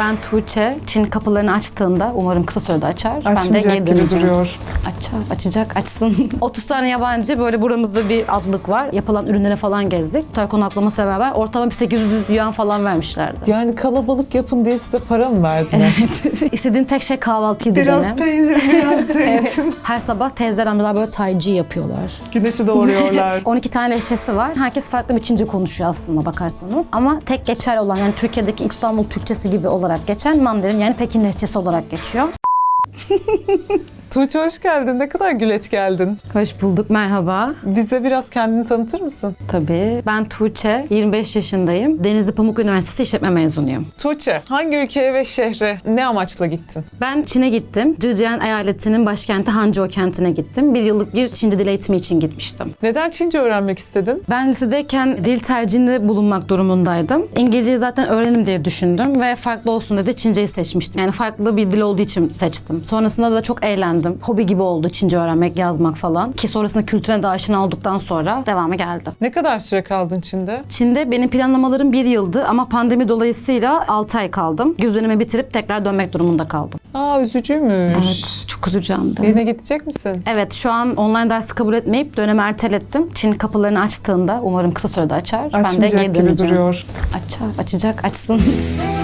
Ben Tuğçe. Çin kapılarını açtığında umarım kısa sürede açar. ben de Açmayacak geri gibi döneceğim. duruyor. Açar, açacak, açsın. 30 tane yabancı böyle buramızda bir adlık var. Yapılan ürünlere falan gezdik. Tay konaklaması beraber ortalama bir 800 yuan falan vermişlerdi. Yani kalabalık yapın diye size para mı verdiler? İstediğim tek şey kahvaltıydı biraz benim. peynir, biraz zeytin. Her sabah teyzeler amcalar böyle taycı yapıyorlar. Güneşi doğuruyorlar. 12 tane lehçesi var. Herkes farklı bir Çince konuşuyor aslında bakarsanız. Ama tek geçer olan yani Türkiye'deki İstanbul Türkçesi gibi olarak geçen Mandarin yani Pekin lehçesi olarak geçiyor. Tuğçe hoş geldin. Ne kadar güleç geldin. Hoş bulduk, merhaba. Bize biraz kendini tanıtır mısın? Tabii. Ben Tuğçe, 25 yaşındayım. Denizli Pamuk Üniversitesi İşletme mezunuyum. Tuğçe, hangi ülkeye ve şehre ne amaçla gittin? Ben Çin'e gittim. Zhejiang eyaletinin başkenti Hangzhou kentine gittim. Bir yıllık bir Çince dil eğitimi için gitmiştim. Neden Çince öğrenmek istedin? Ben lisedeyken dil tercihinde bulunmak durumundaydım. İngilizceyi zaten öğrenim diye düşündüm ve farklı olsun dedi Çinceyi seçmiştim. Yani farklı bir dil olduğu için seçtim. Sonrasında da çok eğlendim. Hobi gibi oldu Çince öğrenmek, yazmak falan. Ki sonrasında kültürüne de aşina olduktan sonra devamı geldi. Ne kadar süre kaldın Çin'de? Çin'de benim planlamalarım bir yıldı ama pandemi dolayısıyla 6 ay kaldım. Güz dönemi bitirip tekrar dönmek durumunda kaldım. Aa üzücüymüş. Evet, çok üzücüğüm de. Yine gidecek misin? Evet şu an online dersi kabul etmeyip dönemi ertelettim. Çin kapılarını açtığında umarım kısa sürede açar. ben de Açmayacak geri gibi döneceğim. duruyor. Açar, açacak, açsın.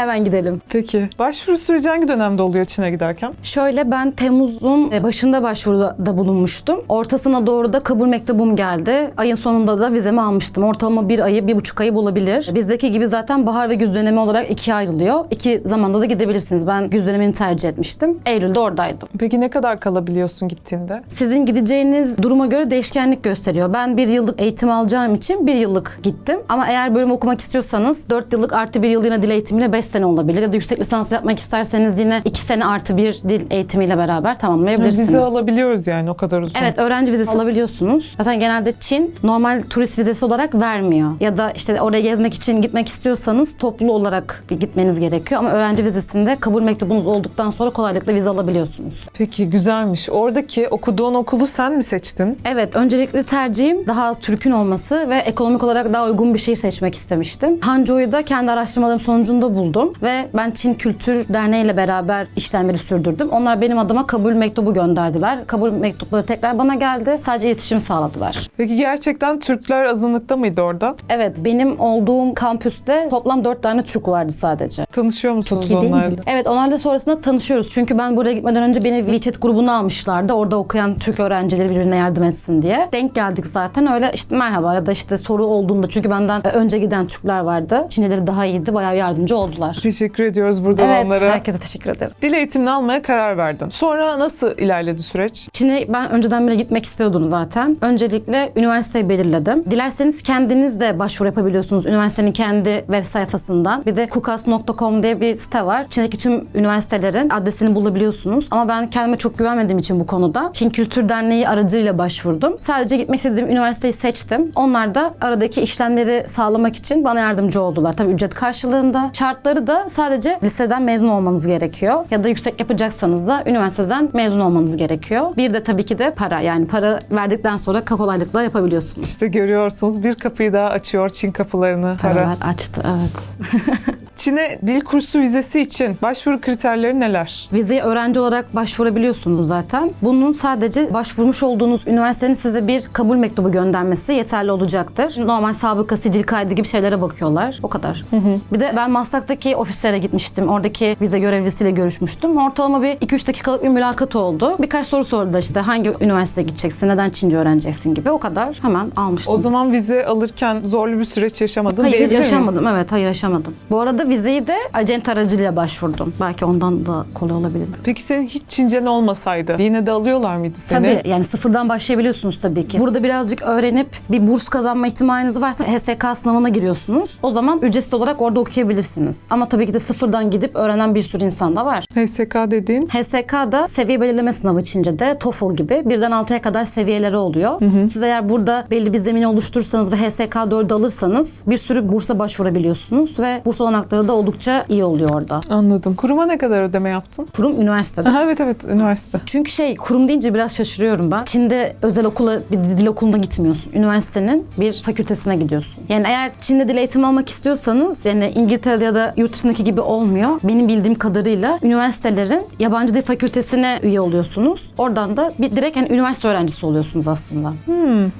Hemen gidelim. Peki. Başvuru süreci hangi dönemde oluyor Çin'e giderken? Şöyle ben Temmuz'un e, başında başvuruda bulunmuştum. Ortasına doğru da kabul mektubum geldi. Ayın sonunda da vizemi almıştım. Ortalama bir ayı, bir buçuk ayı bulabilir. Bizdeki gibi zaten bahar ve güz dönemi olarak ikiye ayrılıyor. İki zamanda da gidebilirsiniz. Ben güz dönemini tercih etmiştim. Eylül'de oradaydım. Peki ne kadar kalabiliyorsun gittiğinde? Sizin gideceğiniz duruma göre değişkenlik gösteriyor. Ben bir yıllık eğitim alacağım için bir yıllık gittim. Ama eğer bölüm okumak istiyorsanız 4 yıllık artı bir yıl yine dil eğitimiyle 5 sene olabilir. Ya da yüksek lisans yapmak isterseniz yine 2 sene artı bir dil eğitimiyle beraber tamamlayabilirsiniz. Vize alabiliyoruz yani o kadar uzun. Evet öğrenci vizesi alabiliyorsunuz. Zaten genelde Çin normal turist vizesi olarak vermiyor. Ya da işte oraya gezmek için gitmek istiyorsanız toplu olarak bir gitmeniz gerekiyor. Ama öğrenci vizesinde kabul mektubunuz olduktan sonra kolaylıkla vize alabiliyorsunuz. Peki güzelmiş. Oradaki okuduğun okulu sen mi seçtin? Evet, öncelikli tercihim daha az Türk'ün olması ve ekonomik olarak daha uygun bir şehir seçmek istemiştim. Hangzhou'yu da kendi araştırmalarım sonucunda buldum ve ben Çin Kültür Derneği ile beraber işlemleri sürdürdüm. Onlar benim adıma kabul mektubu gönderdiler. Kabul mektupları tekrar bana geldi. Sadece iletişim sağladılar. Peki gerçekten Türkler azınlıkta mıydı orada? Evet, benim olduğum kampüste toplam 4 tane Türk vardı sadece. Tanışıyor musunuz Çok iyi değil mi? onlarla? Evet onlarla sonrasında tanışıyoruz. Çünkü ben buraya gitmeden önce beni WeChat grubuna almışlardı. Orada okuyan Türk öğrencileri birbirine yardım etsin diye. Denk geldik zaten öyle işte merhaba ya da işte soru olduğunda çünkü benden önce giden Türkler vardı. Çinlileri daha iyiydi. Bayağı yardımcı oldular. Teşekkür ediyoruz burada Evet, onlara. herkese teşekkür ederim. Dil eğitimini almaya karar verdin. Sonra nasıl ilerledi süreç? Çin'e ben önceden bile gitmek istiyordum zaten. Öncelikle üniversiteyi belirledim. Dilerseniz kendiniz de başvuru yapabiliyorsunuz üniversitenin kendi web sayfasından. Bir de kukas.com diye bir site var. Çin'deki tüm üniversitelerin adresini bulabiliyorsunuz. Ama ben kendime çok güvenmediğim için bu konuda Çin Kültür Derneği aracılığıyla başvurdum. Sadece gitmek istediğim üniversiteyi seçtim. Onlar da aradaki işlemleri sağlamak için bana yardımcı oldular. Tabii ücret karşılığında. Şartları da sadece liseden mezun olmanız gerekiyor. Ya da yüksek yapacaksanız da üniversiteden mezun olmanız gerekiyor. Bir de tabii ki de para. Yani para verdikten sonra kolaylıkla yapabiliyorsunuz. İşte görüyorsunuz bir kapıyı daha açıyor Çin kapılarını. Para. Paralar açtı evet. Çin'e dil kursu vizesi için başvuru kriterleri neler? Vizeye öğrenci olarak başvurabiliyorsunuz zaten. Bunun sadece başvurmuş olduğunuz üniversitenin size bir kabul mektubu göndermesi yeterli olacaktır. Normal sabıka, sicil kaydı gibi şeylere bakıyorlar. O kadar. Bir de ben Maslak'taki ofislere gitmiştim. Oradaki vize görevlisiyle görüşmüştüm. Ortalama bir 2-3 dakikalık bir mülakat oldu. Birkaç soru sordu işte hangi üniversiteye gideceksin, neden Çince öğreneceksin gibi. O kadar hemen almıştım. O zaman vize alırken zorlu bir süreç yaşamadın Hayır diyebilir miyiz? yaşamadım. Evet hayır yaşamadım. Bu arada vizeyi de acent aracılığıyla başvurdum. Belki ondan da kolay olabilir. Peki senin hiç Çincen olmasaydı yine de alıyorlar mıydı seni? Tabii yani sıfırdan başlayabiliyorsunuz tabii ki. Burada birazcık öğrenip bir burs kazanma ihtimaliniz varsa HSK sınavına giriyorsunuz. O zaman ücretsiz olarak orada okuyabilirsiniz. Ama tabii ki de sıfırdan gidip öğrenen bir sürü insan da var. HSK dediğin HSK'da seviye belirleme sınavı Çince'de TOEFL gibi birden 6'ya kadar seviyeleri oluyor. Siz eğer burada belli bir zemin oluşturursanız ve HSK 4'ü alırsanız bir sürü bursa başvurabiliyorsunuz ve burs olanakları da oldukça iyi oluyor orada. Anladım. Kuruma ne kadar ödeme yaptın? Kurum üniversitede. Aha, evet evet üniversite. Çünkü şey kurum deyince biraz şaşırıyorum ben. Çin'de özel okula bir dil okuluna gitmiyorsun. Üniversitenin bir fakültesine gidiyorsun. Yani eğer Çin'de dil eğitimi almak istiyorsanız yani İngiltere'de ya da yurt dışındaki gibi olmuyor. Benim bildiğim kadarıyla üniversitelerin yabancı dil fakültesine üye oluyorsunuz. Oradan da bir direkt yani üniversite öğrencisi oluyorsunuz aslında.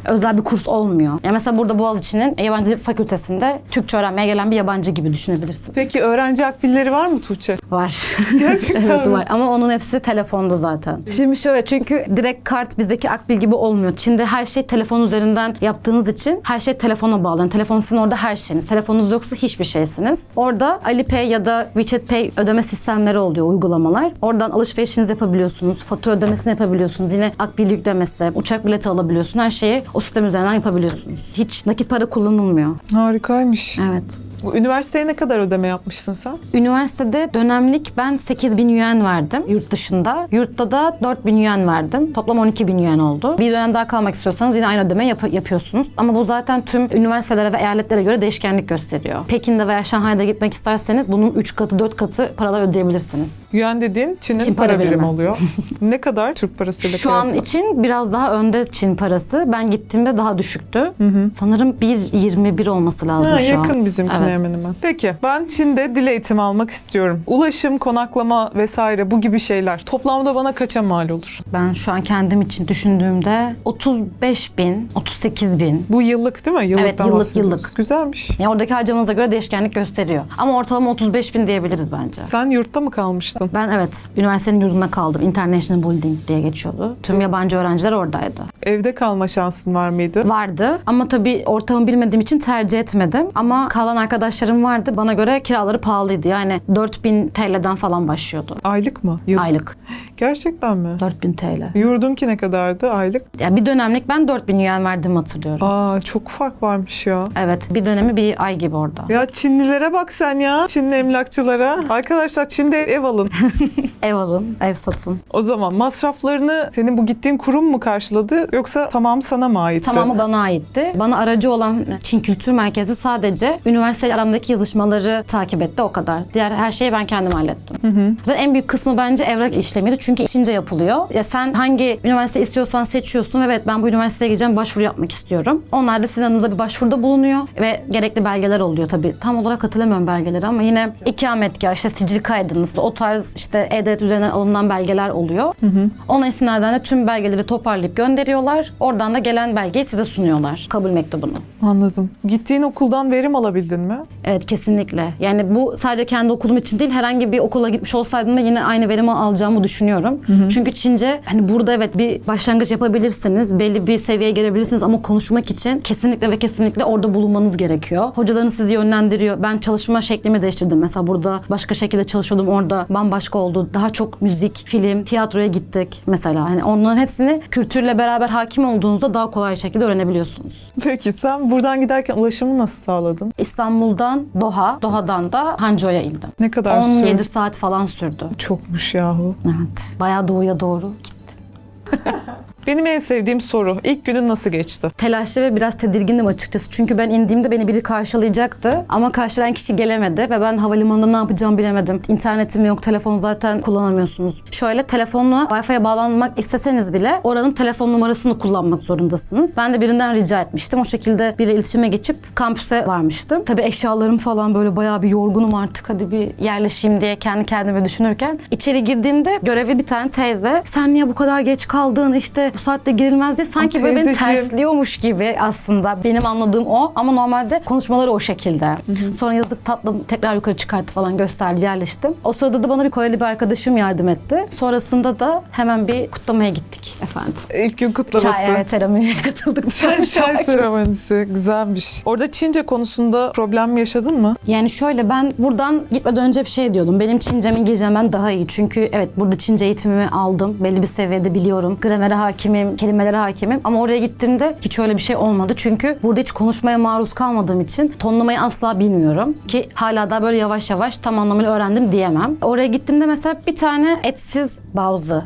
Özel bir kurs olmuyor. Yani mesela burada Boğaziçi'nin yabancı dil fakültesinde Türkçe öğrenmeye gelen bir yabancı gibi düşünebilirsiniz. Peki öğrenci akbilleri var mı Tuğçe? Var. Gerçekten evet mi? var ama onun hepsi telefonda zaten. Şimdi şöyle çünkü direkt kart bizdeki akbil gibi olmuyor. Çin'de her şey telefon üzerinden yaptığınız için her şey telefona bağlı. Yani telefon sizin orada her şeyiniz. Telefonunuz yoksa hiçbir şeysiniz. Orada Alipay ya da WeChat Pay ödeme sistemleri oluyor uygulamalar. Oradan alışverişinizi yapabiliyorsunuz. Fatura ödemesini yapabiliyorsunuz. Yine akbil yüklemesi, uçak bileti alabiliyorsunuz. Her şeyi o sistem üzerinden yapabiliyorsunuz. Hiç nakit para kullanılmıyor. Harikaymış. Evet. Bu Üniversiteye ne kadar ödeme yapmışsın sen? Üniversitede dönemlik ben 8 bin yuan verdim yurt dışında. Yurtta da 4 bin yuan verdim. Toplam 12 bin yuan oldu. Bir dönem daha kalmak istiyorsanız yine aynı ödeme yap- yapıyorsunuz. Ama bu zaten tüm üniversitelere ve eyaletlere göre değişkenlik gösteriyor. Pekin'de veya Şanghay'da gitmek isterseniz bunun 3 katı 4 katı paralar ödeyebilirsiniz. Yuan dediğin Çin'in Çin para, para birimi birimi. oluyor. ne kadar Türk parasıyla Şu an kıyasla? için biraz daha önde Çin parası. Ben gittiğimde daha düşüktü. Sanırım 1.21 olması lazım Ha, şu an. yakın bizimkine Hemen hemen. Peki ben Çin'de dil eğitimi almak istiyorum. Ulaşım, konaklama vesaire bu gibi şeyler. Toplamda bana kaça mal olur? Ben şu an kendim için düşündüğümde 35 bin, 38 bin Bu yıllık değil mi? Yıllıktan Evet, yıllık, bahsediyoruz. yıllık. Güzelmiş. Yani oradaki harcamanıza göre değişkenlik gösteriyor. Ama ortalama 35 bin diyebiliriz bence. Sen yurtta mı kalmıştın? Ben evet üniversitenin yurdunda kaldım. International Building diye geçiyordu. Tüm yabancı öğrenciler oradaydı. Evde kalma şansın var mıydı? Vardı ama tabii ortamı bilmediğim için tercih etmedim. Ama kalan arkadaşlarım vardı. Bana göre kiraları pahalıydı. Yani 4000 TL'den falan başlıyordu. Aylık mı? Yıl. Aylık. Gerçekten mi? 4000 TL. Yurdunki ne kadardı aylık? Ya bir dönemlik ben 4000 yuan verdim hatırlıyorum. Aa çok fark varmış ya. Evet bir dönemi bir ay gibi orada. Ya Çinlilere bak sen ya. Çinli emlakçılara. Arkadaşlar Çin'de ev alın. Ev alın, ev satın. O zaman masraflarını senin bu gittiğin kurum mu karşıladı yoksa tamamı sana mı aitti? Tamamı bana aitti. Bana aracı olan Çin Kültür Merkezi sadece üniversite aramdaki yazışmaları takip etti o kadar. Diğer her şeyi ben kendim hallettim. Zaten en büyük kısmı bence evrak işlemiydi çünkü Çince yapılıyor. Ya sen hangi üniversite istiyorsan seçiyorsun ve evet ben bu üniversiteye gideceğim başvuru yapmak istiyorum. Onlar da sizin adınıza bir başvuruda bulunuyor ve gerekli belgeler oluyor tabii. Tam olarak hatırlamıyorum belgeleri ama yine ikametgah, işte sicil kaydınız, o tarz işte E-Devlet üzerinden alınan belgeler oluyor. Ona istinaden de tüm belgeleri toparlayıp gönderiyorlar. Oradan da gelen belgeyi size sunuyorlar. Kabul mektubunu. Anladım. Gittiğin okuldan verim alabildin mi? Evet kesinlikle. Yani bu sadece kendi okulum için değil herhangi bir okula gitmiş olsaydım da yine aynı verimi alacağımı düşünüyorum. Çünkü Çince hani burada evet bir başlangıç yapabilirsiniz. Belli bir seviyeye gelebilirsiniz ama konuşmak için kesinlikle ve kesinlikle orada bulunmanız gerekiyor. Hocalarınız sizi yönlendiriyor. Ben çalışma şeklimi değiştirdim. Mesela burada başka şekilde çalışıyordum. Orada bambaşka oldu. Daha çok müzik, film, tiyatroya gittik mesela. Hani onların hepsini kültürle beraber hakim olduğunuzda daha kolay şekilde öğrenebiliyorsunuz. Peki sen buradan giderken ulaşımı nasıl sağladın? İstanbul'dan Doha, Doha'dan da Hangzhou'ya indim. Ne kadar 17 sürdü? saat falan sürdü. Çokmuş yahu. Evet. Bayağı doğuya doğru gittim. Benim en sevdiğim soru. İlk günün nasıl geçti? Telaşlı ve biraz tedirgindim açıkçası. Çünkü ben indiğimde beni biri karşılayacaktı. Ama karşılayan kişi gelemedi ve ben havalimanında ne yapacağımı bilemedim. İnternetim yok, telefon zaten kullanamıyorsunuz. Şöyle telefonla Wi-Fi'ye bağlanmak isteseniz bile oranın telefon numarasını kullanmak zorundasınız. Ben de birinden rica etmiştim. O şekilde bir iletişime geçip kampüse varmıştım. Tabii eşyalarım falan böyle bayağı bir yorgunum artık. Hadi bir yerleşeyim diye kendi kendime düşünürken içeri girdiğimde görevli bir tane teyze sen niye bu kadar geç kaldın işte bu saatte girilmez diye sanki böyle beni tersliyormuş gibi aslında benim anladığım o ama normalde konuşmaları o şekilde. Sonra yazdık tatlı tekrar yukarı çıkarttı falan gösterdi yerleştim. O sırada da bana bir Koreli bir arkadaşım yardım etti. Sonrasında da hemen bir kutlamaya gittik efendim. İlk gün kutlaması. Çay evet seremoniye katıldık. Çay, çay seremonisi. Güzelmiş. Orada Çince konusunda problem yaşadın mı? Yani şöyle ben buradan gitmeden önce bir şey diyordum. Benim Çincem İngilizcemden daha iyi. Çünkü evet burada Çince eğitimimi aldım. Belli bir seviyede biliyorum. Gramere hakimim, kelimelere hakimim. Ama oraya gittiğimde hiç öyle bir şey olmadı. Çünkü burada hiç konuşmaya maruz kalmadığım için tonlamayı asla bilmiyorum. Ki hala da böyle yavaş yavaş tam anlamıyla öğrendim diyemem. Oraya gittiğimde mesela bir tane etsiz bazı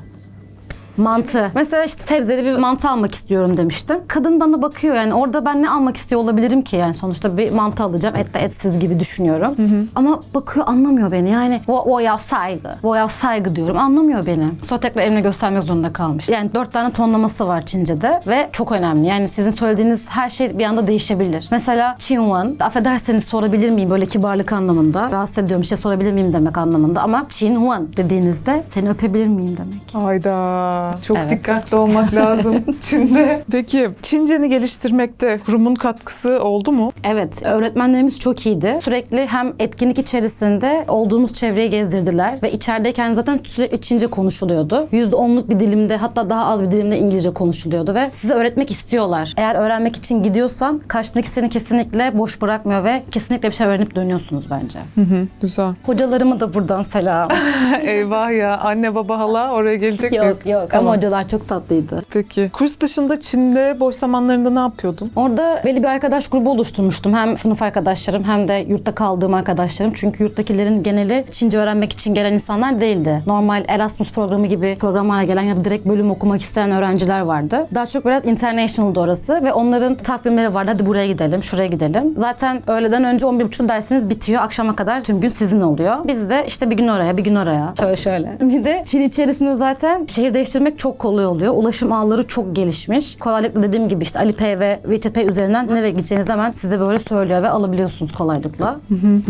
Mantı. Mesela işte sebzeli bir mantı almak istiyorum demiştim. Kadın bana bakıyor yani orada ben ne almak istiyor olabilirim ki yani sonuçta bir mantı alacağım etle etsiz gibi düşünüyorum. Ama bakıyor anlamıyor beni yani o, o ya saygı. O ya saygı diyorum anlamıyor beni. Sonra tekrar eline göstermek zorunda kalmış. Yani dört tane tonlaması var Çince'de ve çok önemli. Yani sizin söylediğiniz her şey bir anda değişebilir. Mesela Çinwan affederseniz sorabilir miyim böyle kibarlık anlamında. Rahatsız ediyorum bir şey sorabilir miyim demek anlamında ama Çinwan dediğinizde seni öpebilir miyim demek. Hayda. Çok Evet. dikkatli olmak lazım Çin'de. Peki Çinceni geliştirmekte kurumun katkısı oldu mu? Evet, öğretmenlerimiz çok iyiydi. Sürekli hem etkinlik içerisinde olduğumuz çevreyi gezdirdiler ve içerideyken zaten sürekli Çince konuşuluyordu. %10'luk bir dilimde hatta daha az bir dilimde İngilizce konuşuluyordu ve size öğretmek istiyorlar. Eğer öğrenmek için gidiyorsan karşındaki seni kesinlikle boş bırakmıyor ve kesinlikle bir şey öğrenip dönüyorsunuz bence. Güzel. Hocalarıma da buradan selam. Eyvah ya. Anne baba hala oraya gelecek miyiz? yok yok Tamam. ama hocalar çok tatlıydı. Peki. Kurs dışında Çin'de boş zamanlarında ne yapıyordun? Orada belli bir arkadaş grubu oluşturmuştum. Hem sınıf arkadaşlarım hem de yurtta kaldığım arkadaşlarım. Çünkü yurttakilerin geneli Çince öğrenmek için gelen insanlar değildi. Normal Erasmus programı gibi programlara gelen ya da direkt bölüm okumak isteyen öğrenciler vardı. Daha çok biraz international'dı orası ve onların takvimleri vardı. Hadi buraya gidelim, şuraya gidelim. Zaten öğleden önce 11.30'da dersiniz bitiyor. Akşama kadar tüm gün sizin oluyor. Biz de işte bir gün oraya, bir gün oraya. Şöyle şöyle. Bir de Çin içerisinde zaten şehir değiştirmek çok kolay oluyor. Ulaşım ağları çok gelişmiş. Kolaylıkla dediğim gibi işte Alipay ve WeChat Pay üzerinden nereye gideceğinizi hemen size böyle söylüyor ve alabiliyorsunuz kolaylıkla.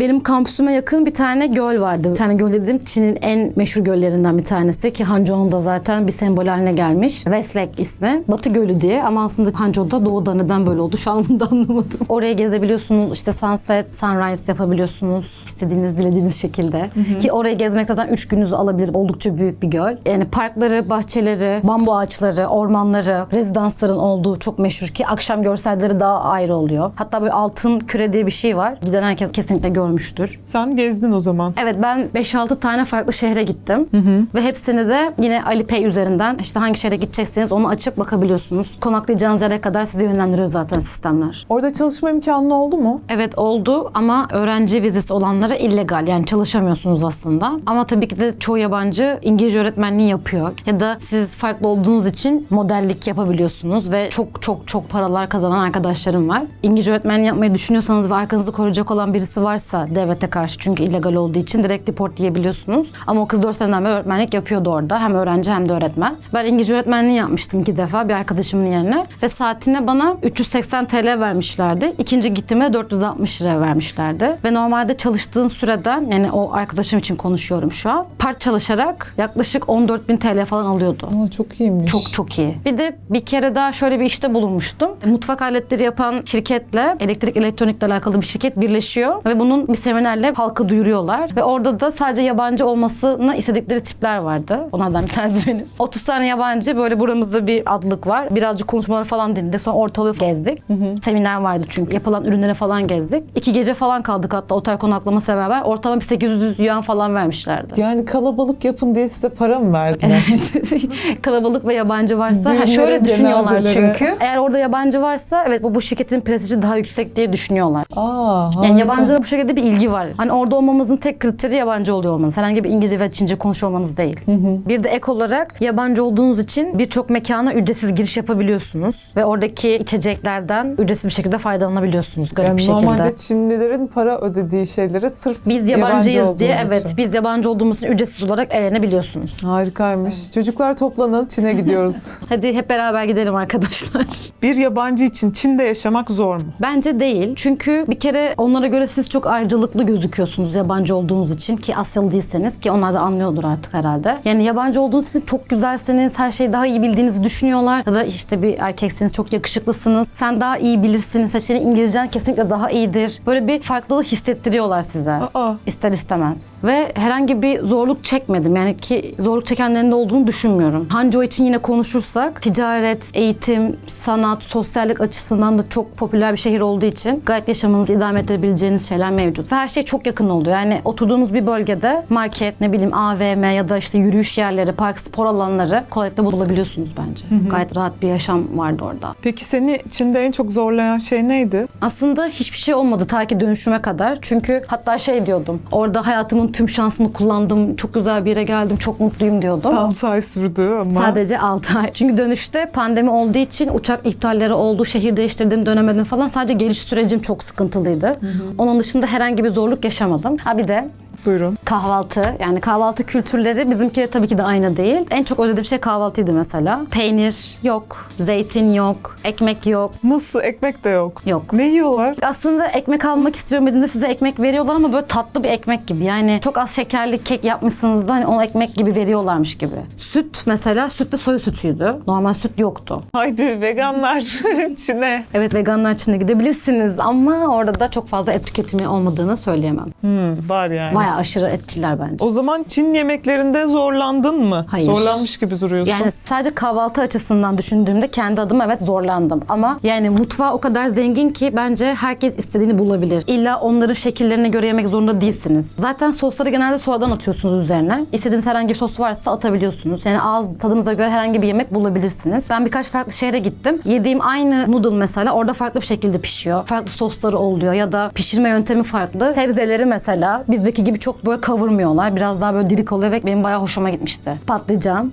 Benim kampüsüme yakın bir tane göl vardı. Bir tane göl dediğim Çin'in en meşhur göllerinden bir tanesi ki Hangzhou'nun da zaten bir sembol haline gelmiş. Westlake ismi. Batı Gölü diye ama aslında Hangzhou'da doğuda neden böyle oldu şu an bunu da anlamadım. Oraya gezebiliyorsunuz. işte sunset, sunrise yapabiliyorsunuz. istediğiniz, dilediğiniz şekilde. Ki orayı gezmek zaten 3 gününüzü alabilir. Oldukça büyük bir göl. Yani parkları, bahçeleri, bambu ağaçları, ormanları, rezidansların olduğu çok meşhur ki akşam görselleri daha ayrı oluyor. Hatta böyle altın küre diye bir şey var. Giden herkes kesinlikle görmüştür. Sen gezdin o zaman. Evet ben 5-6 tane farklı şehre gittim. Ve hepsini de yine Alipay üzerinden işte hangi şehre gidecekseniz onu açıp bakabiliyorsunuz. Konaklayacağınız yere kadar sizi yönlendiriyor zaten sistemler. Orada çalışma imkanı oldu mu? Evet oldu ama öğrenci vizesi olanlara illegal yani çalışamıyorsunuz aslında. Ama tabii ki de çoğu yabancı İngilizce öğretmenliği yapıyor. Ya da siz farklı olduğunuz için modellik yapabiliyorsunuz ve çok çok çok paralar kazanan arkadaşlarım var. İngilizce öğretmenliği yapmayı düşünüyorsanız ve arkanızda koruyacak olan birisi varsa devlete karşı çünkü illegal olduğu için direkt deport diyebiliyorsunuz. Ama o kız 4 seneden beri öğretmenlik yapıyordu orada. Hem öğrenci hem de öğretmen. Ben İngilizce öğretmenliği yapmıştım iki defa bir arkadaşımın yerine ve saatine bana 380 TL vermişlerdi. İkinci gittiğimde 460 lira vermişlerdi. Ve normalde çalıştığın süreden yani o arkadaşım için konuşuyorum şu an. Part çalışarak yaklaşık 14 bin TL falan alıyordu. Aa, çok iyiymiş. Çok çok iyi. Bir de bir kere daha şöyle bir işte bulunmuştum. Mutfak aletleri yapan şirketle elektrik elektronikle alakalı bir şirket birleşiyor ve bunun bir seminerle halka duyuruyorlar. Ve orada da sadece yabancı olmasını istedikleri tipler vardı. Onlardan bir tanesi benim. 30 tane yabancı böyle buramızda bir adlık var. Birazcık konuşmaları falan dinledik. Sonra ortalığı gezdik. Seminer vardı çünkü. Yapılan ürünleri falan gezdik. İki gece falan kaldık hatta otel konaklaması beraber. Ortalama bir 800 yuan falan vermişlerdi. Yani kalabalık yapın diye size para mı verdiler? kalabalık ve yabancı varsa ha, şöyle düşünüyorlar çünkü. Eğer orada yabancı varsa evet bu bu şirketin prestiji daha yüksek diye düşünüyorlar. Aa, Yani yabancıda bu şekilde bir ilgi var. Hani orada olmamızın tek kriteri yabancı oluyor olmanız. Herhangi bir İngilizce ve Çince konuşuyor olmanız değil. Bir de ek olarak yabancı olduğunuz için birçok mekana ücretsiz giriş yapabiliyorsunuz. Ve oradaki içeceklerden ücretsiz bir şekilde faydalanabiliyorsunuz garip Yani bir şekilde. normalde Çinlilerin para ödediği şeyleri sırf Biz yabancı yabancıyız diye olduğumuz evet için. biz yabancı olduğumuz için ücretsiz olarak eğlenebiliyorsunuz. Harikaymış. Çocuklar toplanın Çin'e gidiyoruz. Hadi hep beraber gidelim arkadaşlar. bir yabancı için Çin'de yaşamak zor mu? Bence değil. Çünkü bir kere onlara göre siz çok ayrıcalıklı gözüküyorsunuz yabancı olduğunuz için ki Asyalı değilseniz ki onlar da anlıyordur artık herhalde. Yani yabancı olduğunuz için çok güzelsiniz, her şeyi daha iyi bildiğinizi düşünüyorlar. Ya da işte bir erkeksiniz, çok yakışıklısınız. Sen daha iyi bilirsin, senin İngilizcen kesinlikle daha iyidir. Böyle bir farklılık hissettiriyorlar size. Aa. İster istemez. Ve herhangi bir zorluk çekmedim. Yani ki zorluk çekenlerin de olduğunu düşünmüyorum. Hanco için yine konuşursak ticaret, eğitim, sanat, sosyallik açısından da çok popüler bir şehir olduğu için gayet yaşamınızı idame edebileceğiniz şeyler mevcut. Ve her şey çok yakın oluyor. Yani oturduğunuz bir bölgede market, ne bileyim AVM ya da işte yürüyüş yerleri, park, spor alanları kolaylıkla bulabiliyorsunuz bence. Gayet rahat bir yaşam vardı orada. Peki seni Çin'de en çok zorlayan şey neydi? Aslında hiçbir şey olmadı ta ki dönüşüme kadar. Çünkü hatta şey diyordum. Orada hayatımın tüm şansını kullandım. Çok güzel bir yere geldim. Çok mutluyum diyordum. 6 ay sürdü sürdü ama. Sadece 6 ay. Çünkü dönüşte pandemi olduğu için uçak iptalleri oldu, şehir değiştirdim, dönemedim falan. Sadece geliş sürecim çok sıkıntılıydı. Onun dışında herhangi bir zorluk yaşamadım. Ha bir de Buyurun. kahvaltı. Yani kahvaltı kültürleri bizimki tabii ki de aynı değil. En çok özlediğim şey kahvaltıydı mesela. Peynir yok, zeytin yok, ekmek yok. Nasıl? Ekmek de yok. Yok. Ne yiyorlar? Aslında ekmek almak istiyorum dediğinizde size ekmek veriyorlar ama böyle tatlı bir ekmek gibi. Yani çok az şekerli kek yapmışsınız da hani onu ekmek gibi veriyorlarmış gibi. Süt mesela süt de soya sütüydü. Normal süt yoktu. Haydi veganlar Çin'e. Evet veganlar için de gidebilirsiniz ama orada da çok fazla et tüketimi olmadığını söyleyemem. Hmm, var yani. Bayağı aşırı etçiler bence. O zaman Çin yemeklerinde zorlandın mı? Hayır. Zorlanmış gibi duruyorsun. Yani sadece kahvaltı açısından düşündüğümde kendi adıma evet zorlandım. Ama yani mutfağı o kadar zengin ki bence herkes istediğini bulabilir. İlla onların şekillerine göre yemek zorunda değilsiniz. Zaten sosları genelde sonradan atıyorsunuz üzerine. İstediğiniz herhangi bir sos varsa atabiliyorsunuz. Yani ağız tadınıza göre herhangi bir yemek bulabilirsiniz. Ben birkaç farklı şehre gittim. Yediğim aynı noodle mesela orada farklı bir şekilde pişiyor. Farklı sosları oluyor ya da pişirme yöntemi farklı. Sebzeleri mesela bizdeki gibi çok böyle kavurmuyorlar. Biraz daha böyle diri kalıyor ve benim bayağı hoşuma gitmişti. Patlıcan.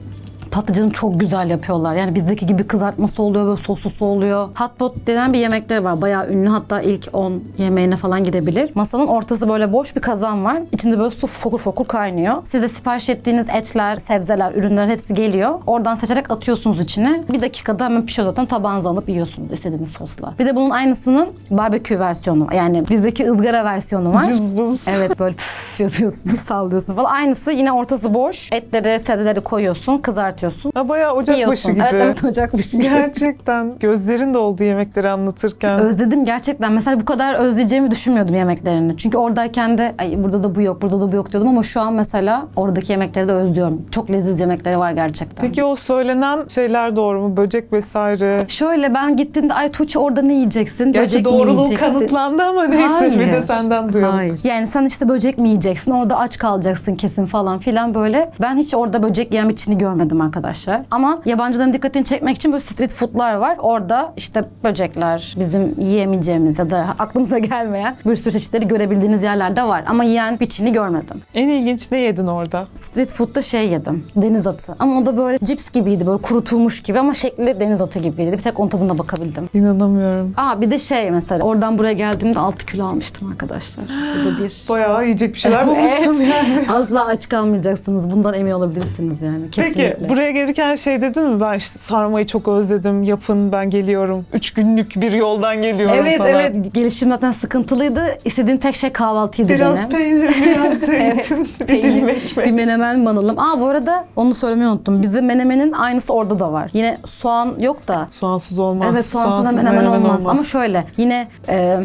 Patlıcanı çok güzel yapıyorlar. Yani bizdeki gibi kızartması oluyor, böyle soslusu oluyor. Hot pot denen bir yemekleri var. Bayağı ünlü. Hatta ilk 10 yemeğine falan gidebilir. Masanın ortası böyle boş bir kazan var. İçinde böyle su fokur fokur kaynıyor. Size sipariş ettiğiniz etler, sebzeler, ürünler hepsi geliyor. Oradan seçerek atıyorsunuz içine. Bir dakikada hemen pişiyor zaten. Tabağınıza alıp yiyorsunuz istediğiniz sosla. Bir de bunun aynısının barbekü versiyonu. Yani bizdeki ızgara versiyonu var. Cızbız. Evet böyle püf yapıyorsun, sallıyorsun falan. Aynısı yine ortası boş. Etleri, sebzeleri koyuyorsun, kızartıyorsun. Ha, bayağı ocak Yiyorsun. gibi. Evet evet ocak başı gibi. Gerçekten. Gözlerin de oldu yemekleri anlatırken. Özledim gerçekten. Mesela bu kadar özleyeceğimi düşünmüyordum yemeklerini. Çünkü oradayken de Ay, burada da bu yok, burada da bu yok diyordum ama şu an mesela oradaki yemekleri de özlüyorum. Çok leziz yemekleri var gerçekten. Peki o söylenen şeyler doğru mu? Böcek vesaire. Şöyle ben gittiğimde ay Tuğçe orada ne yiyeceksin? Gerçi böcek mi doğruluğu yiyeceksin? kanıtlandı ama neyse bir de senden duyalım. Hayır. Yani sen işte böcek mi yiyeceksin? Orada aç kalacaksın kesin falan filan böyle. Ben hiç orada böcek yem içini görmedim arkadaşlar. Ama yabancıların dikkatini çekmek için böyle street foodlar var. Orada işte böcekler, bizim yiyemeyeceğimiz ya da aklımıza gelmeyen bir sürü çeşitleri görebildiğiniz yerlerde var. Ama yiyen bir Çin'i görmedim. En ilginç ne yedin orada? Street food'da şey yedim. Deniz atı. Ama o da böyle cips gibiydi. Böyle kurutulmuş gibi ama şekli deniz atı gibiydi. Bir tek onun tadına bakabildim. İnanamıyorum. Aa bir de şey mesela oradan buraya geldiğimde 6 kilo almıştım arkadaşlar. Bu da bir Bayağı yiyecek bir şeyler bulmuşsun yani. Asla aç kalmayacaksınız. Bundan emin olabilirsiniz yani. Kesinlikle. Peki buraya gelirken şey dedin mi? Ben işte sarmayı çok özledim. Yapın ben geliyorum. Üç günlük bir yoldan geliyorum Evet falan. evet gelişim zaten sıkıntılıydı. İstediğim tek şey kahvaltıydı Biraz benim. peynir, biraz zeytin, bir Peynir, dilim Bir ekmek. menemen manalım. Aa bu arada onu söylemeyi unuttum. Bizde menemenin aynısı orada da var. Yine soğan yok da. Soğansız olmaz. evet soğansız da menemen, olmaz. Ama şöyle yine e,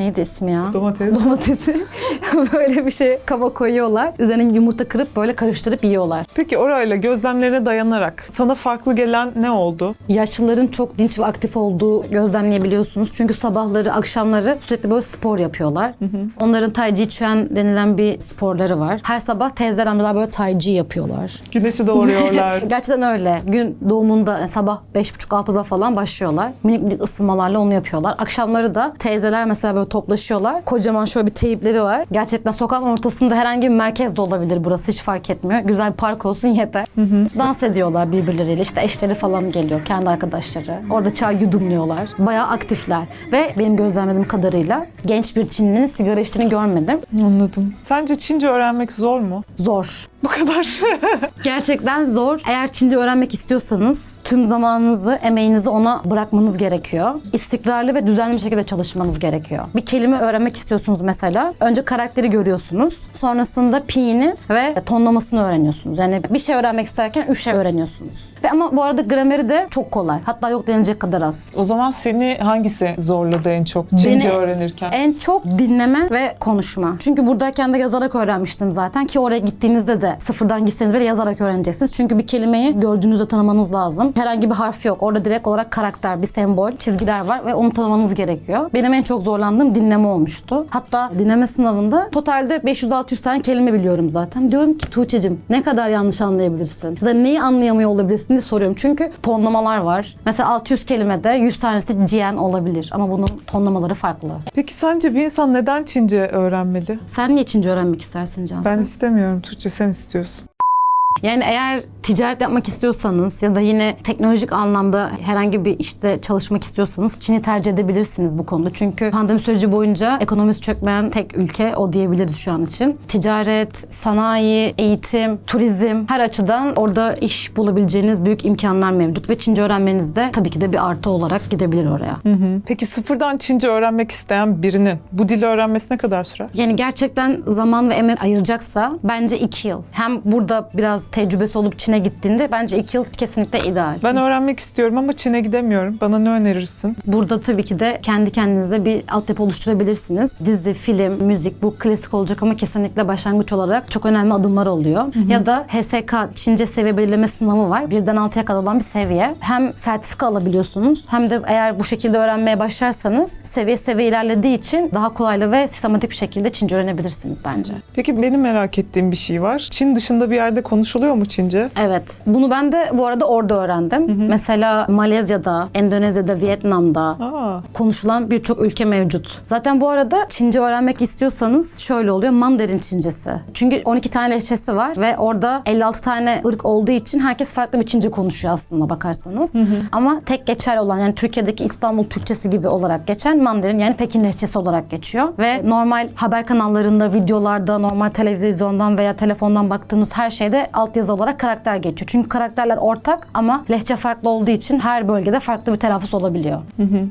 neydi ismi ya? Domates. Domatesi böyle bir şey kaba koyuyorlar. Üzerine yumurta kırıp böyle karıştırıp yiyorlar. Peki orayla gözlemlerine dayanarak sana farklı gelen ne oldu? Yaşlıların çok dinç ve aktif olduğu gözlemleyebiliyorsunuz. Çünkü sabahları, akşamları sürekli böyle spor yapıyorlar. Onların Tai Chi Chuan denilen bir sporları var. Her sabah teyzeler amcalar böyle Tai Chi yapıyorlar. Güneşi doğuruyorlar. Gerçekten öyle. Gün doğumunda yani sabah 5.30-6'da falan başlıyorlar. Minik minik ısınmalarla onu yapıyorlar. Akşamları da teyzeler mesela böyle toplaşıyorlar. Kocaman şöyle bir teyipleri var. Gerçekten sokağın ortasında herhangi bir merkez de olabilir burası hiç fark etmiyor. Güzel bir park olsun yeter. Dans ediyorlar birbirleriyle. İşte eşleri falan geliyor. Kendi arkadaşları. Orada çay yudumluyorlar. Bayağı aktifler. Ve benim gözlemlediğim kadarıyla genç bir Çinlinin sigara içtiğini görmedim. Anladım. Sence Çince öğrenmek zor mu? Zor. Bu kadar. Gerçekten zor. Eğer Çince öğrenmek istiyorsanız tüm zamanınızı, emeğinizi ona bırakmanız gerekiyor. İstikrarlı ve düzenli bir şekilde çalışmanız gerekiyor. Bir kelime öğrenmek istiyorsunuz mesela. Önce karakteri görüyorsunuz. Sonrasında pi'ini ve tonlamasını öğreniyorsunuz. Yani bir şey öğrenmek isterken üç şey öğreniyorsunuz. Ve ama bu arada grameri de çok kolay. Hatta yok denilecek kadar az. o zaman seni hangisi zorladı en çok Çince Beni öğrenirken? En çok dinleme ve konuşma. Çünkü buradayken de yazarak öğrenmiştim zaten ki oraya gittiğinizde de sıfırdan gitseniz bile yazarak öğreneceksiniz. Çünkü bir kelimeyi gördüğünüzde tanımanız lazım. Herhangi bir harf yok. Orada direkt olarak karakter, bir sembol, çizgiler var ve onu tanımanız gerekiyor. Benim en çok zorlandığım dinleme olmuştu. Hatta dinleme sınavında totalde 500-600 tane kelime biliyorum zaten. Diyorum ki Tuğçe'cim ne kadar yanlış anlayabilirsin? Ya da neyi anlayamıyor olabilirsin diye soruyorum. Çünkü tonlamalar var. Mesela 600 kelimede 100 tanesi ciğen olabilir ama bunun tonlamaları farklı. Peki sence bir insan neden Çince öğrenmeli? Sen niye Çince öğrenmek istersin Cansu? Ben istemiyorum. Tuğçe sen istiyorsun. Yani eğer ticaret yapmak istiyorsanız ya da yine teknolojik anlamda herhangi bir işte çalışmak istiyorsanız Çin'i tercih edebilirsiniz bu konuda. Çünkü pandemi süreci boyunca ekonomisi çökmeyen tek ülke o diyebiliriz şu an için. Ticaret, sanayi, eğitim, turizm her açıdan orada iş bulabileceğiniz büyük imkanlar mevcut ve Çince öğrenmeniz de tabii ki de bir artı olarak gidebilir oraya. Peki sıfırdan Çince öğrenmek isteyen birinin bu dili öğrenmesi ne kadar sürer? Yani gerçekten zaman ve emek ayıracaksa bence iki yıl. Hem burada biraz tecrübesi olup Çin'e gittiğinde bence iki yıl kesinlikle ideal. Ben öğrenmek istiyorum ama Çin'e gidemiyorum. Bana ne önerirsin? Burada tabii ki de kendi kendinize bir altyapı oluşturabilirsiniz. Dizi, film, müzik bu klasik olacak ama kesinlikle başlangıç olarak çok önemli adımlar oluyor. Ya da HSK Çince seviye belirleme sınavı var. Birden altıya kadar olan bir seviye. Hem sertifika alabiliyorsunuz hem de eğer bu şekilde öğrenmeye başlarsanız seviye seviye ilerlediği için daha kolaylı ve sistematik bir şekilde Çince öğrenebilirsiniz bence. Peki benim merak ettiğim bir şey var. Çin dışında bir yerde konuşuluyor mu Çince? Evet. Bunu ben de bu arada orada öğrendim. Mesela Malezya'da, Endonezya'da, Vietnam'da Aa, konuşulan birçok ülke mevcut. Zaten bu arada Çince öğrenmek istiyorsanız şöyle oluyor. Mandarin Çincesi. Çünkü 12 tane lehçesi var ve orada 56 tane ırk olduğu için herkes farklı bir Çince konuşuyor aslında bakarsanız. Ama tek geçerli olan yani Türkiye'deki İstanbul Türkçesi gibi olarak geçen Mandarin yani Pekin lehçesi olarak geçiyor. Ve normal haber kanallarında, videolarda, normal televizyondan veya telefondan baktığınız her şeyde altyazı olarak karakter geçiyor. Çünkü karakterler ortak ama lehçe farklı olduğu için her bölgede farklı bir telaffuz olabiliyor.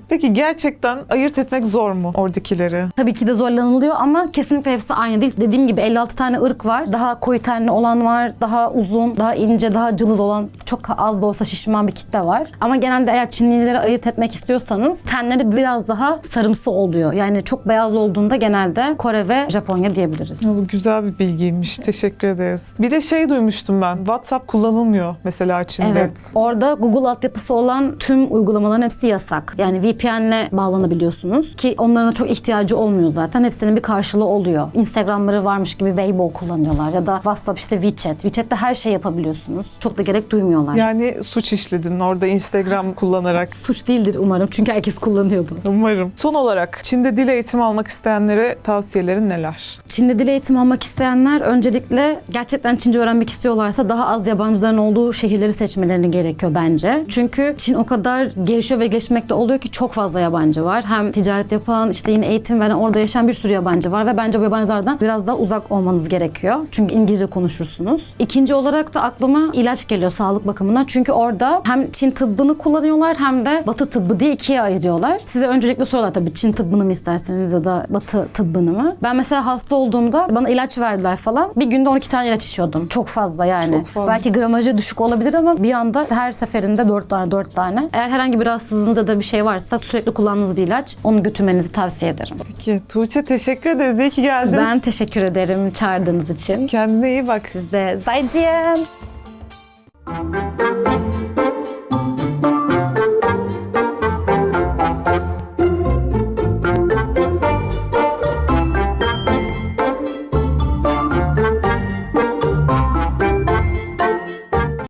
Peki gerçekten ayırt etmek zor mu oradakileri? Tabii ki de zorlanılıyor ama kesinlikle hepsi aynı değil. Dediğim gibi 56 tane ırk var. Daha koyu tenli olan var, daha uzun, daha ince, daha cılız olan çok az da olsa şişman bir kitle var. Ama genelde eğer Çinlileri ayırt etmek istiyorsanız tenleri biraz daha sarımsı oluyor. Yani çok beyaz olduğunda genelde Kore ve Japonya diyebiliriz. Bu güzel bir bilgiymiş. Teşekkür ederiz. Bir de şey duymuştum ben. WhatsApp kullanılmıyor mesela Çin'de. Evet. Orada Google altyapısı olan tüm uygulamaların hepsi yasak. Yani VPN'le bağlanabiliyorsunuz ki onların çok ihtiyacı olmuyor zaten. Hepsinin bir karşılığı oluyor. Instagram'ları varmış gibi Weibo kullanıyorlar ya da WhatsApp işte WeChat. WeChat'te her şey yapabiliyorsunuz. Çok da gerek duymuyorlar. Yani suç işledin orada Instagram kullanarak. Suç değildir umarım çünkü herkes kullanıyordu. Umarım. Son olarak Çin'de dil eğitimi almak isteyenlere tavsiyelerin neler? Çin'de dil eğitimi almak isteyenler öncelikle gerçekten Çince öğrenmek istiyorlarsa daha az yabancıların olduğu şehirleri seçmeleri gerekiyor bence. Çünkü Çin o kadar gelişiyor ve gelişmekte oluyor ki çok fazla yabancı var. Hem ticaret yapan, işte yine eğitim veren, orada yaşayan bir sürü yabancı var ve bence bu yabancılardan biraz daha uzak olmanız gerekiyor. Çünkü İngilizce konuşursunuz. İkinci olarak da aklıma ilaç geliyor sağlık bakımından. Çünkü orada hem Çin tıbbını kullanıyorlar hem de Batı tıbbı diye ikiye ayırıyorlar. Size öncelikle soruyorlar tabii Çin tıbbını mı isterseniz ya da Batı tıbbını mı? Ben mesela hasta olduğumda bana ilaç verdiler falan. Bir günde 12 tane ilaç içiyordum. Çok fazla fazla yani. Çok fazla. Belki gramajı düşük olabilir ama bir anda her seferinde 4 tane 4 tane. Eğer herhangi bir rahatsızlığınız ya da bir şey varsa sürekli kullandığınız bir ilaç onu götürmenizi tavsiye ederim. Peki Tuğçe teşekkür ederiz. İyi ki geldin. Ben teşekkür ederim çağırdığınız için. Kendine iyi bak. Siz de. Zayciğim.